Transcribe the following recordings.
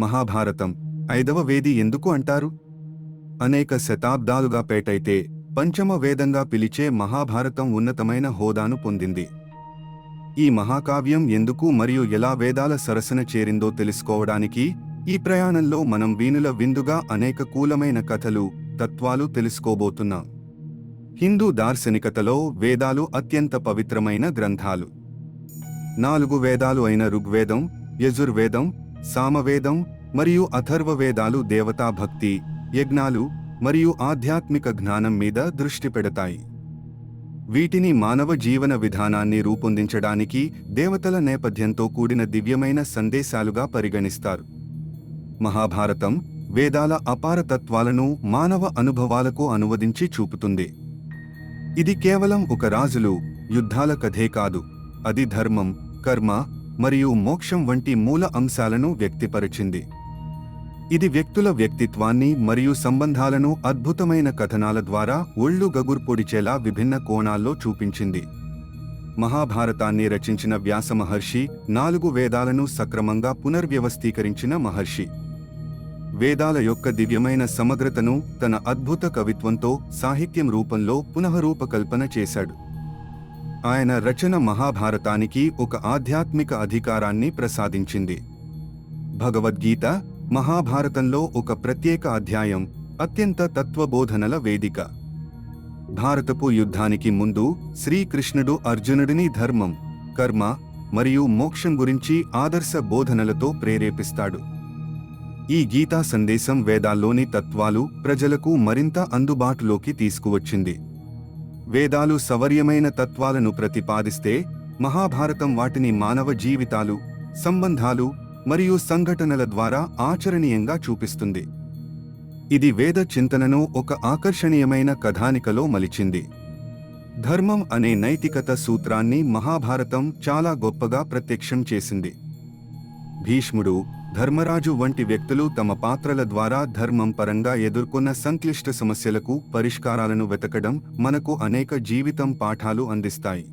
మహాభారతం ఐదవ వేది ఎందుకు అంటారు? అనేక శతాబ్దాలుగా పేటైతే పంచమ వేదంగా పిలిచే మహాభారతం ఉన్నతమైన హోదాను పొందింది. ఈ మహాకావ్యం ఎందుకు మరియు ఎలా వేదాల సరసన చేరిందో తెలుసుకోవడానికి ఈ ప్రయాణంలో మనం వీణుల విందుగా అనేక కూలమైన కథలు తత్వాలు తెలుసుకోబోతున్నాం. హిందూ దార్శనికతలో వేదాలు అత్యంత పవిత్రమైన గ్రంథాలు. నాలుగు వేదాలు అయిన ఋగ్వేదం యజుర్వేదం సామవేదం మరియు అథర్వవేదాలు దేవతా భక్తి యజ్ఞాలు మరియు ఆధ్యాత్మిక జ్ఞానం మీద దృష్టి పెడతాయి. వీటిని మానవ జీవన విధానాన్ని రూపొందించడానికి దేవతల నేపథ్యంతో కూడిన దివ్యమైన సందేశాలుగా పరిగణిస్తారు. మహాభారతం వేదాల అపార తత్వాలను మానవ అనుభవాలకు అనువదించి చూపుతుంది. ఇది కేవలం ఒక రాజులు యుద్ధాల కథే కాదు. అది ధర్మం కర్మ మరియు మోక్షం వంటి మూల అంశాలను వ్యక్తిపరిచింది. ఇది వ్యక్తుల వ్యక్తిత్వాన్ని మరియు సంబంధాలను అద్భుతమైన కథనాల ద్వారా ఒళ్ళు గగుర్పొడిచేలా విభిన్న కోణాల్లో చూపించింది. మహాభారతాన్ని రచించిన వ్యాస మహర్షి నాలుగు వేదాలను సక్రమంగా పునర్వ్యవస్థీకరించిన మహర్షి. వేదాల యొక్క దివ్యమైన సమగ్రతను తన అద్భుత కవిత్వంతో సాహిత్యం రూపంలో పునఃరూపకల్పన చేశాడు. ఆయన రచన మహాభారతానికి ఒక ఆధ్యాత్మిక అధికారాన్ని ప్రసాదించింది. భగవద్గీత మహాభారతంలో ఒక ప్రత్యేక అధ్యాయం అత్యంత తత్వబోధనల వేదిక. భారతపు యుద్ధానికి ముందు శ్రీకృష్ణుడు అర్జునుడిని ధర్మం కర్మ మరియు మోక్షం గురించి ఆదర్శ బోధనలతో ప్రేరేపిస్తాడు. ఈ గీతా సందేశం వేదాల్లోని తత్వాలు ప్రజలకు మరింత అందుబాటులోకి తీసుకువచ్చింది. వేదాలు సవర్యమైన తత్వాలను ప్రతిపాదిస్తే మహాభారతం వాటిని మానవ జీవితాలు సంబంధాలు మరియు సంఘటనల ద్వారా ఆచరణీయంగా చూపిస్తుంది. ఇది వేద చింతనను ఒక ఆకర్షణీయమైన కథానికలో మలిచింది. ధర్మం అనే నైతికత సూత్రాన్ని మహాభారతం చాలా గొప్పగా ప్రత్యక్షం చేసింది. భీష్ముడు ధర్మరాజు వంటి వ్యక్తులు తమ పాత్రల ద్వారా ధర్మం పరంగా ఎదుర్కొన్న సంక్లిష్ట సమస్యలకు పరిష్కారాలను వెతకడం మనకు అనేక జీవితం పాఠాలు అందిస్తాయి.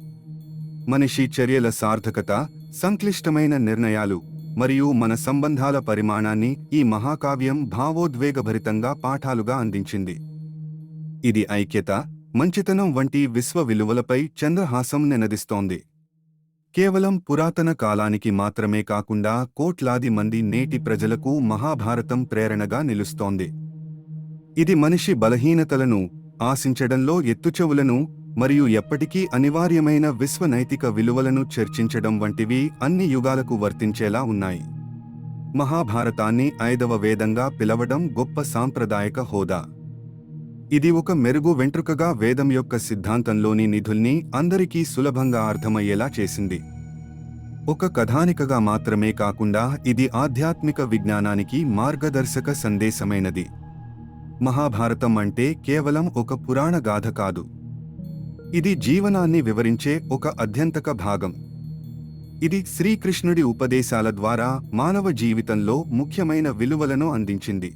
మనిషి చర్యల సార్థకత సంక్లిష్టమైన నిర్ణయాలు మరియు మన సంబంధాల పరిమాణాన్ని ఈ మహాకావ్యం భావోద్వేగభరితంగా పాఠాలుగా అందించింది. ఇది ఐక్యత మంచితనం వంటి విశ్వ విలువలపై చంద్రహాసం నినదిస్తోంది. కేవలం పురాతన కాలానికి మాత్రమే కాకుండా కోట్లాది మంది నేటి ప్రజలకు మహాభారతం ప్రేరణగా నిలుస్తోంది. ఇది మనిషి బలహీనతలను ఆశించడంలో ఎత్తుచెవులను మరియు ఎప్పటికీ అనివార్యమైన విశ్వనైతిక విలువలను చర్చించడం వంటివి అన్ని యుగాలకు వర్తించేలా ఉన్నాయి. మహాభారతాన్ని ఐదవ వేదంగా పిలవడం గొప్ప సాంప్రదాయక హోదా. ఇది ఒక మెరుగు వెంట్రుకగా వేదం యొక్క సిద్ధాంతంలోని నిధుల్ని అందరికీ సులభంగా అర్థమయ్యేలా చేసింది. ఒక కథానికగా మాత్రమే కాకుండా ఇది ఆధ్యాత్మిక విజ్ఞానానికి మార్గదర్శక సందేశమైనది. మహాభారతం అంటే కేవలం ఒక పురాణ గాథ కాదు. ఇది జీవనాన్ని వివరించే ఒక అధ్యంతక భాగం. ఇది శ్రీకృష్ణుడి ఉపదేశాల ద్వారా మానవ జీవితంలో ముఖ్యమైన విలువలను అందించింది.